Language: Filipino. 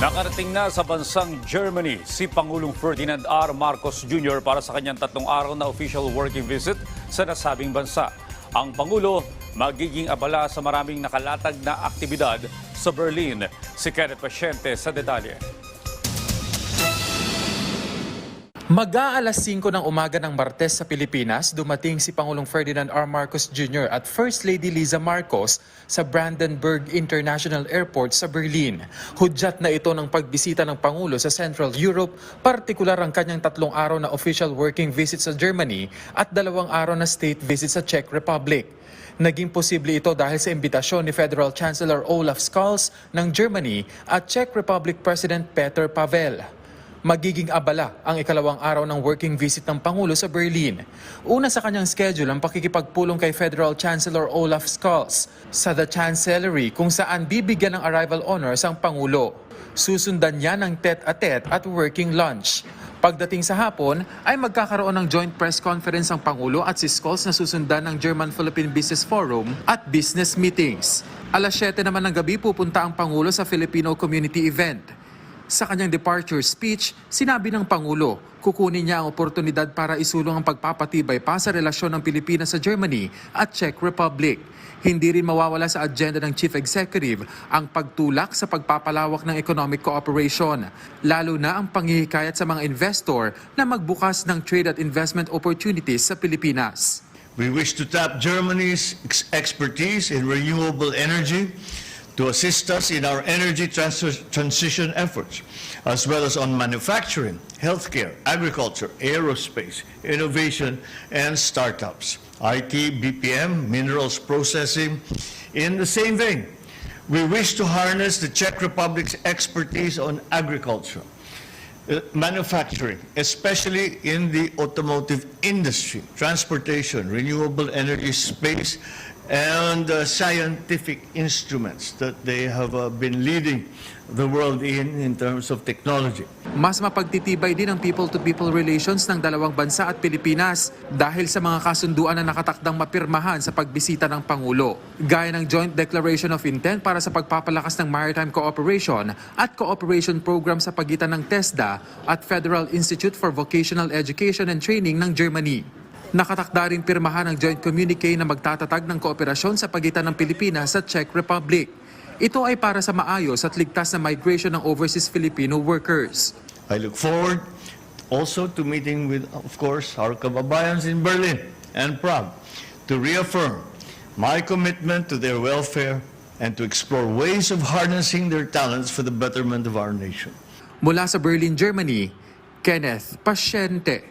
Nakarating na sa bansang Germany si Pangulong Ferdinand R. Marcos Jr. para sa kanyang tatlong araw na official working visit sa nasabing bansa. Ang Pangulo magiging abala sa maraming nakalatag na aktibidad sa Berlin. Si Kenneth Pasyente sa detalye. Mag-aalas 5 ng umaga ng Martes sa Pilipinas, dumating si Pangulong Ferdinand R. Marcos Jr. at First Lady Liza Marcos sa Brandenburg International Airport sa Berlin. Hudyat na ito ng pagbisita ng Pangulo sa Central Europe, partikular ang kanyang tatlong araw na official working visit sa Germany at dalawang araw na state visit sa Czech Republic. Naging posible ito dahil sa imbitasyon ni Federal Chancellor Olaf Scholz ng Germany at Czech Republic President Peter Pavel magiging abala ang ikalawang araw ng working visit ng Pangulo sa Berlin. Una sa kanyang schedule ang pakikipagpulong kay Federal Chancellor Olaf Scholz sa The Chancellery kung saan bibigyan ng arrival honors ang Pangulo. Susundan niya ng tete-a-tete at working lunch. Pagdating sa hapon, ay magkakaroon ng joint press conference ang Pangulo at si Scholz na susundan ng German-Philippine Business Forum at business meetings. Alas 7 naman ng gabi pupunta ang Pangulo sa Filipino Community Event. Sa kanyang departure speech, sinabi ng Pangulo, kukunin niya ang oportunidad para isulong ang pagpapatibay pa sa relasyon ng Pilipinas sa Germany at Czech Republic. Hindi rin mawawala sa agenda ng Chief Executive ang pagtulak sa pagpapalawak ng economic cooperation, lalo na ang panghihikayat sa mga investor na magbukas ng trade at investment opportunities sa Pilipinas. We wish to tap Germany's ex- expertise in renewable energy to assist us in our energy trans- transition efforts, as well as on manufacturing, healthcare, agriculture, aerospace, innovation, and startups, IT, BPM, minerals processing. In the same vein, we wish to harness the Czech Republic's expertise on agriculture, uh, manufacturing, especially in the automotive industry, transportation, renewable energy space, and uh, scientific instruments that they have uh, been leading the world in in terms of technology. Mas mapagtitibay din ang people-to-people relations ng dalawang bansa at Pilipinas dahil sa mga kasunduan na nakatakdang mapirmahan sa pagbisita ng Pangulo. Gaya ng Joint Declaration of Intent para sa pagpapalakas ng maritime cooperation at cooperation program sa pagitan ng TESDA at Federal Institute for Vocational Education and Training ng Germany. Nakatakda rin pirmahan ang joint communique na magtatatag ng kooperasyon sa pagitan ng Pilipinas at Czech Republic. Ito ay para sa maayos at ligtas na migration ng overseas Filipino workers. I look forward also to meeting with, of course, our kababayans in Berlin and Prague to reaffirm my commitment to their welfare and to explore ways of harnessing their talents for the betterment of our nation. Mula sa Berlin, Germany, Kenneth Pasyente